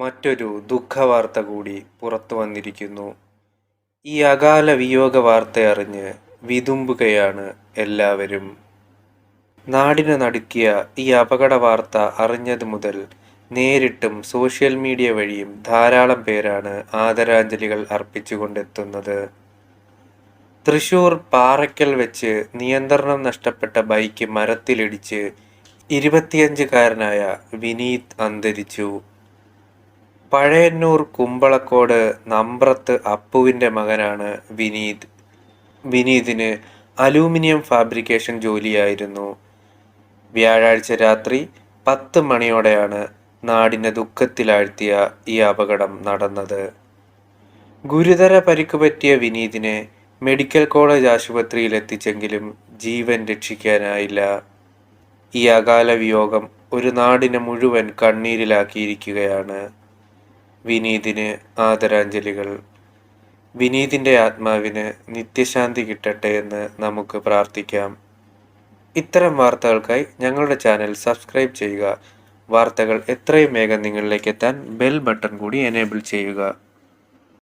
മറ്റൊരു ദുഃഖവാർത്ത കൂടി പുറത്തു വന്നിരിക്കുന്നു. ഈ അകാല വിയോഗ വാർത്തയറിഞ്ഞ് വിതുമ്പുകയാണ് എല്ലാവരും. നാടിനെ നടുക്കിയ ഈ അപകട വാർത്ത അറിഞ്ഞതു മുതൽ നേരിട്ടും സോഷ്യൽ മീഡിയ വഴിയും ധാരാളം പേരാണ് ആദരാഞ്ജലികൾ അർപ്പിച്ചുകൊണ്ടെത്തുന്നത്. തൃശൂർ പാറയ്ക്കൽ വെച്ച് നിയന്ത്രണം നഷ്ടപ്പെട്ട ബൈക്ക് മരത്തിലിടിച്ച് ഇരുപത്തിയഞ്ചുകാരനായ വിനീത് അന്തരിച്ചു. പഴയന്നൂർ കുമ്പളക്കോട് നമ്പ്രത്ത് അപ്പുവിന്റെ മകനാണ് വിനീത്. വിനീതിന് അലൂമിനിയം ഫാബ്രിക്കേഷൻ ജോലിയായിരുന്നു. വ്യാഴാഴ്ച രാത്രി പത്ത് മണിയോടെയാണ് നാടിനെ ദുഃഖത്തിലാഴ്ത്തിയ ഈ അപകടം നടന്നത്. ഗുരുതര പരിക്ക് പറ്റിയ വിനീതിനെ മെഡിക്കൽ കോളേജ് ആശുപത്രിയിൽ എത്തിച്ചെങ്കിലും ജീവൻ രക്ഷിക്കാനായില്ല. ഈ അകാല വിയോഗം ഒരു നാടിനെ മുഴുവൻ കണ്ണീരിലാക്കിയിരിക്കുകയാണ്. വിനീതിന് ആദരാഞ്ജലികൾ. വിനീതിന്റെ ആത്മാവിന് നിത്യശാന്തി കിട്ടട്ടെ എന്ന് നമുക്ക് പ്രാർത്ഥിക്കാം. ഇത്തരം വാർത്തകൾക്കായി ഞങ്ങളുടെ ചാനൽ സബ്സ്ക്രൈബ് ചെയ്യുക. വാർത്തകൾ എത്രയും വേഗം നിങ്ങളിലേക്ക് എത്താൻ ബെൽ ബട്ടൺ കൂടി എനേബിൾ ചെയ്യുക.